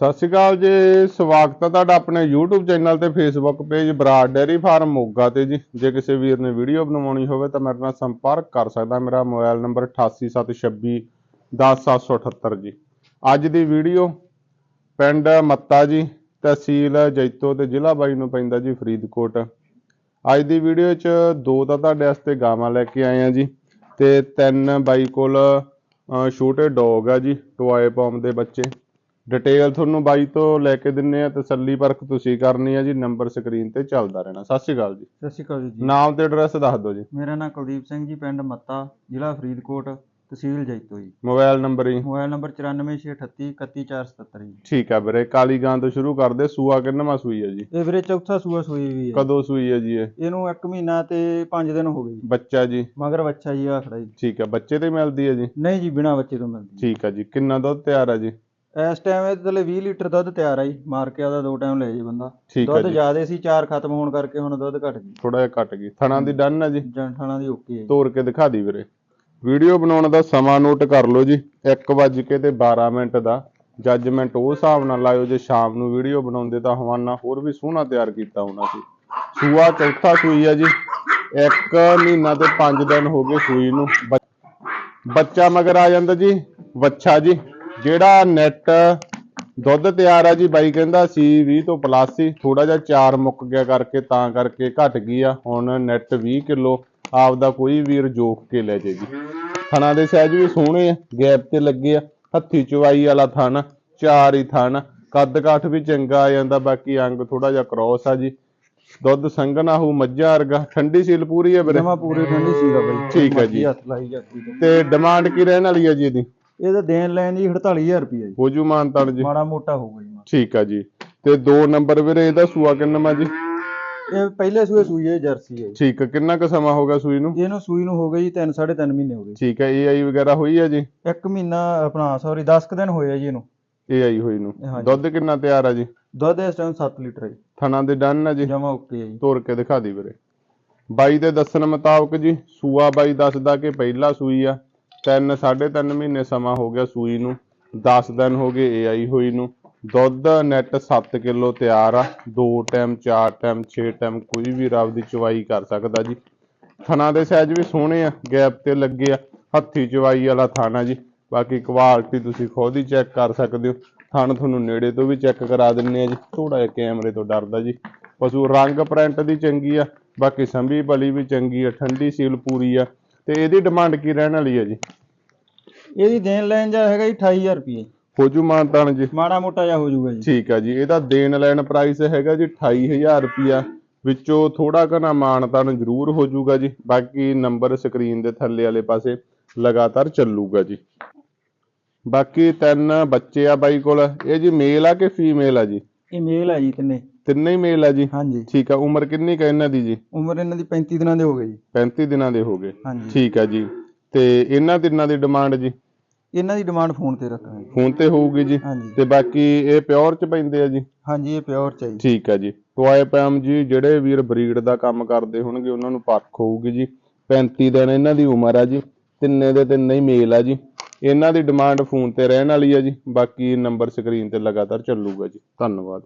ਸਤਿ ਸ਼੍ਰੀ ਅਕਾਲ ਜੀ, ਸਵਾਗਤ ਹੈ ਤੁਹਾਡਾ ਆਪਣੇ YouTube ਚੈਨਲ ਤੇ Facebook page Brar dairy farm Moga ਤੇ ਜੀ। ਜੇ ਕਿਸੇ ਵੀਰ ਨੇ ਵੀਡੀਓ ਬਣਵਾਉਣੀ ਹੋਵੇ ਤਾਂ ਮੇਰੇ ਨਾਲ ਸੰਪਰਕ ਕਰ ਸਕਦਾ, ਮੇਰਾ ਮੋਬਾਈਲ ਨੰਬਰ 8876 10778 ਜੀ। ਅੱਜ ਦੀ ਵੀਡੀਓ ਪਿੰਡ ਮੱਤਾ ਜੀ, ਤਹਿਸੀਲ ਜੈਤੋ ਤੇ ਜ਼ਿਲ੍ਹਾ ਬਾਈ ਨੂੰ ਪੈਂਦਾ ਜੀ, ਫਰੀਦਕੋਟ। ਅੱਜ ਦੀ ਵੀਡੀਓ 'ਚ ਦੋ ਤਾਂ ਤੁਹਾਡੇ ਵਾਸਤੇ ਗਾਵਾਂ ਲੈ ਕੇ ਆਏ ਆ ਜੀ ਤੇ ਤਿੰਨ ਬਾਈ ਕੋਲ ਛੋਟੇ ਡੌਗ ਆ ਜੀ ਟੋਏ ਪੌਮ ਦੇ ਬੱਚੇ। ਡਿਟੇਲ ਤੁਹਾਨੂੰ ਬਾਈ ਤੋਂ ਲੈ ਕੇ ਦਿੰਨੇ ਆ ਤਸੱਲੀ ਪਰਖ ਤੁਸੀਂ ਕਰਨੀ ਆ ਜੀ ਨੰਬਰ ਸਕਰੀਨ ਤੇ ਚੱਲਦਾ ਰਹਿਣਾ। ਸਤਿ ਸ਼੍ਰੀ ਅਕਾਲ ਜੀ। ਸਤਿ ਸ਼੍ਰੀ ਅਕਾਲ ਜੀ। ਨਾਮ ਤੇ ਐਡਰੈਸ ਦੱਸ ਦਿਓ ਜੀ। ਮੇਰਾ ਨਾਮ ਕੁਲਦੀਪ ਸਿੰਘ ਜੀ ਪਿੰਡ ਮੱਤਾ ਜ਼ਿਲ੍ਹਾ ਫਰੀਦਕੋਟ ਤਹਿਸੀਲ ਜੈਤੋ ਜੀ। ਮੋਬਾਈਲ ਨੰਬਰ ਜੀ। ਮੋਬਾਈਲ ਨੰਬਰ 9468 31477 ਜੀ। ਠੀਕ ਆ ਵੀਰੇ ਕਾਲੀ ਗਾਂ ਤੋਂ ਸ਼ੁਰੂ ਕਰਦੇ ਸੂਆ ਕਿੰਨਵਾਂ ਸੂਈ ਹੈ ਜੀ? ਇਹ ਵੀਰੇ ਚੌਥਾ ਸੂਆ ਸੂਈ ਵੀ ਹੈ ਕਦੋਂ ਸੂਈ ਹੈ ਜੀ ਇਹ? ਇਹਨੂੰ 1 ਮਹੀਨਾ ਤੇ 5 ਦਿਨ ਹੋ ਗਏ ਜੀ। ਬੱਚਾ ਜੀ। ਮਗਰ ਬੱਚਾ ਜੀ ਆ ਖੜਾ ਜੀ। ਠੀਕ ਆ ਬੱਚੇ ਤੇ ਮਿਲਦੀ ਹੈ ਜੀ? ਨਹੀਂ ਜੀ ਬਿਨਾ ਬੱਚੇ ਤੋਂ ਮਿਲਦੀ। ਠੀਕ ਆ ਜੀ ਕਿੰਨਾ ਦੁੱਧ ਤਿਆਰ ਆ ਜੀ? ਇਸ ਟਾਈਮ ਇਹ ਥੱਲੇ 20 ਲੀਟਰ ਦੁੱਧ ਤਿਆਰ ਆ ਜੀ ਮਾਰ ਕੇ ਆਦਾ ਦੋ ਟਾਈਮ ਲੈ ਜੇ ਬੰਦਾ। ਠੀਕ ਆ ਦੁੱਧ ਜੀ। ਜ਼ਿਆਦੇ ਸੀ ਚਾਰ ਖਤਮ ਹੋਣ ਕਰਕੇ ਹੁਣ ਦੁੱਧ ਘਟ ਗਈ। ਥੋੜਾ ਜਿਹਾ ਘਟ ਗਈ। ਥਣਾ ਦੀ ਡਨ ਆ ਜੀ। ਜੰਠਾਣਾ ਦੀ ਓਕੇ ਹੈ ਜੀ। ਤੋੜ ਕੇ ਦਿਖਾ ਦੀ ਵੀਰੇ। ਵੀਡੀਓ ਬਣਾਉਣ ਦਾ ਸਮਾਂ ਨੋਟ ਕਰ ਲਓ ਜੀ। 1 ਵਜ ਕੇ ਤੇ 12 ਮਿੰਟ ਦਾ ਜੱਜਮੈਂਟ ਉਹ ਹਿਸਾਬ ਨਾਲ ਲਾਇਓ ਜੇ ਸ਼ਾਮ ਨੂੰ ਵੀਡੀਓ ਬਣਾਉਂਦੇ ਤਾਂ ਹਵਾਨਾ ਹੋਰ ਵੀ ਸੋਹਣਾ ਤਿਆਰ ਕੀਤਾ ਹੋਣਾ ਸੀ। ਸੂਆ ਚੌਥਾ ਸੂਈ ਆ ਜੀ। 1 ਮਹੀਨਾ ਤੇ 5 ਦਿਨ ਹੋ ਗਏ ਸੂਈ ਨੂੰ। ਬੱਚ- ਬੱਚਾ ਮਗਰ ਆ ਜਾਂਦਾ ਜੀ। ਵੱਛਾ ਜੀ। ਜਿਹੜਾ ਨੈਟ ਦੁੱਧ ਤਿਆਰ ਆ ਜੀ ਬਾਈ ਕਹਿੰਦਾ ਸੀ 20 ਤੋਂ ਪਲੱਸ ਸੀ ਥੋੜਾ ਜਿਹਾ ਚਾਰ ਮੁੱਕ ਗਿਆ ਕਰਕੇ ਤਾਂ ਕਰਕੇ ਘਟ ਗਈ ਆ ਹੁਣ ਨੈਟ 20 ਕਿਲੋ ਆਪਦਾ ਕੋਈ ਵੀਰ ਜੋਖ ਕੇ ਲੈ ਜੇ ਜੀ। ਥਣਾ ਦੇ ਸਾਈਜ਼ ਵੀ ਸੋਹਣੇ ਆ ਗੈਪ ਤੇ ਲੱਗੇ ਆ ਹੱਥੀ ਚਵਾਈ ਵਾਲਾ ਥਣ ਚਾਰ ਹੀ ਥਣ ਕੱਦ ਕਾਠ ਵੀ ਚੰਗਾ ਆ ਜਾਂਦਾ ਬਾਕੀ ਅੰਗ ਥੋੜਾ ਜਿਹਾ ਕ੍ਰੋਸ ਆ ਜੀ। ਦੁੱਧ ਸੰਘਣਾ ਹੋ ਮੱਝਾਂ ਵਰਗਾ ਠੰਡੀ ਸੀਲ ਪੂਰੀ ਹੈ ਵੀਰੇ? ਜਮਾ ਪੂਰੀ ਠੰਡੀ ਸੀਗਾ ਬਾਈ। ਠੀਕ ਹੈ ਜੀ। ਮਰਜ਼ੀ ਹੱਥ ਲਾਈ ਜਾਂਦੀ ਤੇ ਤੇ ਡਿਮਾਂਡ ਕੀ ਰਹਿਣ ਵਾਲੀ ਹੈ ਜੀ ਇਹਦੀ? ਇਹਦਾ ਦੇਣ ਲੈਣ ਜੀ 48000 ਰੁਪਏ ਜੀ। ਹੋਜੂ ਮਾਨਤਾਨ ਜੀ। ਮਾੜਾ ਮੋਟਾ ਹੋਊਗਾ ਜੀ ਠੀਕ ਆ ਜੀ। ਤੇ ਦੋ ਨੰਬਰ ਵੀਰੇ ਇਹਦਾ ਸੂਆ ਕਿੰਨਾ ਜੀ? ਇਹ ਪਹਿਲੇ ਸੂਏ ਸੂਈ ਹੈ ਜਰਸੀ ਹੈ ਜੀ। ਠੀਕ ਆ ਕਿੰਨਾ ਕੁ ਸਮਾਂ ਹੋ ਗਿਆ ਸੂਈ ਨੂੰ? ਇਹਨੂੰ ਸੂਈ ਨੂੰ ਹੋ ਗਈ ਜੀ 3 3.5 ਮਹੀਨੇ ਹੋ ਗਏ ਠੀਕ ਆ ਏਆਈ ਵਗੈਰਾ ਹੋਈ ਆ ਜੀ? ਇੱਕ ਮਹੀਨਾ ਆਪਣਾ ਸੌਰੀ 10 ਕੁ ਦਿਨ ਹੋਏ ਆ ਜੀ ਇਹਨੂੰ। ਏਆਈ ਹੋਈ ਨੂੰ। ਹਾਂਜੀ। ਦੁੱਧ ਕਿੰਨਾ ਤਿਆਰ ਆ ਜੀ? ਦੁੱਧ ਇਸ ਟਾਈਮ 7 ਲੀਟਰ ਹੈ ਜੀ। ਥਣਾ ਦੇ ਡਨ ਆ ਜੀ? ਜਮਾ ਓਕੇ ਹੈ ਜੀ। ਤੋੜ ਕੇ ਦਿਖਾ ਦੀ ਵੀਰੇ। ਬਾਈ ਦੇ ਦੱਸਣ ਮੁਤਾਬਕ ਜੀ ਸੂਆ ਬਾਈ ਦੱਸਦਾ ਕਿ ਪਹਿਲਾ ਸੂਈ ਆ। ਤਿੰਨ, ਸਾਢੇ ਤਿੰਨ ਮਹੀਨੇ ਸਮਾਂ ਹੋ ਗਿਆ ਸੂਈ ਨੂੰ। 10 ਦਿਨ ਹੋ ਗਏ ਏਆਈ ਹੋਈ ਨੂੰ। ਦੁੱਧ ਨੈਟ 7 ਕਿਲੋ ਤਿਆਰ ਆ। ਦੋ ਟਾਈਮ ਚਾਰ ਟਾਈਮ 6 ਟਾਈਮ ਕੋਈ ਵੀ ਰੱਬ ਦੀ ਚਵਾਈ ਕਰ ਸਕਦਾ ਜੀ। ਥਣਾ ਦੇ ਸਾਈਜ਼ ਵੀ ਸੋਹਣੇ ਆ, ਗੈਪ ਤੇ ਲੱਗੇ ਆ। ਹੱਥੀ ਚਵਾਈ ਵਾਲਾ ਥਾਣਾ ਜੀ। ਬਾਕੀ ਕੁਆਲਿਟੀ ਤੁਸੀਂ ਖੁਦ ਹੀ ਚੈੱਕ ਕਰ ਸਕਦੇ ਹੋ। ਥਣ ਤੁਹਾਨੂੰ ਨੇੜੇ ਤੋਂ ਵੀ ਚੈੱਕ ਕਰਾ ਦਿੰਨੇ ਆ ਜੀ। ਥੋੜਾ ਜਿਹਾ ਕੈਮਰੇ ਤੋਂ ਡਰਦਾ ਜੀ। ਪਸ਼ੂ ਰੰਗ ਪ੍ਰਿੰਟ ਦੀ ਚੰਗੀ ਆ। ਬਾਕੀ ਸੰਭੀ ਭਲੀ ਵੀ ਚੰਗੀ ਆ। ਠੰਡੀ ਸੀਲ ਪੂਰੀ ਆ। ਤੇ ਇਹਦੀ ਡਿਮਾਂਡ ਕੀ ਰਹਿਣ ਵਾਲੀ ਆ ਜੀ? ਇਹਦੀ ਦੇਣ ਲੈਣ ਜਾ ਹੈਗਾ ਜੀ 28000 ਰੁਪਏ ਹੋਜੂ ਮਾਨਤਾਨ ਜੀ। ਮਾੜਾ ਮੋਟਾ ਜਿਹਾ ਹੋ ਜਾਊਗਾ ਜੀ। ਠੀਕ ਆ ਜੀ ਇਹਦਾ ਦੇਣ ਲੈਣ ਪ੍ਰਾਈਸ ਹੈਗਾ ਜੀ 28000 ਰੁਪਿਆ ਵਿੱਚੋਂ ਥੋੜਾ ਘਣਾ ਮਾਨਤਾਨ ਜ਼ਰੂਰ ਹੋ ਜਾਊਗਾ ਜੀ ਬਾਕੀ ਨੰਬਰ ਸਕਰੀਨ ਦੇ ਥੱਲੇ ਵਾਲੇ ਪਾਸੇ ਲਗਾਤਾਰ ਚੱਲੂਗਾ ਜੀ। ਬਾਕੀ ਤਿੰਨ ਬੱਚੇ ਆ ਬਾਈ ਕੋਲ ਇਹ ਜੀ ਮੇਲ ਆ ਕਿ ਫੀਮੇਲ ਆ ਜੀ? ਇਹ ਮੇਲ ਹੈ ਜੀ ਤਿੰਨੇ। ਤਿੰਨੇ ਹੀ ਮੇਲ ਆ ਜੀ? ਹਾਂਜੀ। ਠੀਕ ਆ ਉਮਰ ਕਿੰਨੀ ਕੁ ਇਹਨਾਂ ਦੀ ਜੀ? ਉਮਰ ਇਹਨਾਂ ਦੀ 35 ਦਿਨਾਂ ਦੇ ਹੋ ਗਏ ਜੀ। 35 ਦਿਨਾਂ ਦੇ ਹੋ ਗਏ। ਹਾਂਜੀ। ਠੀਕ ਆ ਜੀ। ਤੇ ਇਹਨਾਂ ਤਿੰਨਾਂ ਦੀ ਡਿਮਾਂਡ ਜੀ? ਇਹਨਾਂ ਦੀ ਡਿਮਾਂਡ ਫੋਨ ਤੇ ਰੱਖਾਂਗੇ ਫੋਨ ਤੇ ਹੋਊਗੀ ਜੀ। ਹਾਂਜੀ। ਤੇ ਬਾਕੀ ਇਹ ਪਿਓਰ ਚ ਪੈਂਦੇ ਆ ਜੀ? ਹਾਂਜੀ ਇਹ ਪਿਓਰ ਚਾਹੀਦੀ ਠੀਕ ਆ ਜੀ। ਟੋਏ ਪੈਮ ਜੀ ਜਿਹੜੇ ਵੀਰ ਬਰੀਡ ਦਾ ਕੰਮ ਕਰਦੇ ਹੋਣਗੇ ਉਹਨਾਂ ਨੂੰ ਪਰਖ ਹੋਊਗੀ ਜੀ। 35 ਦਿਨ ਇਹਨਾਂ ਦੀ ਉਮਰ ਆ ਜੀ। ਤਿੰਨੇ ਦੇ ਤਿੰਨੇ ਹੀ ਮੇਲ ਆ ਜੀ। ਇਹਨਾਂ ਦੀ ਡਿਮਾਂਡ ਫੋਨ ਤੇ ਰਹਿਣ ਵਾਲੀ ਆ ਜੀ। ਬਾਕੀ ਨੰਬਰ ਸਕਰੀਨ ਤੇ ਲਗਾਤਾਰ ਚੱਲੂਗਾ ਜੀ। ਧੰਨਵਾਦ।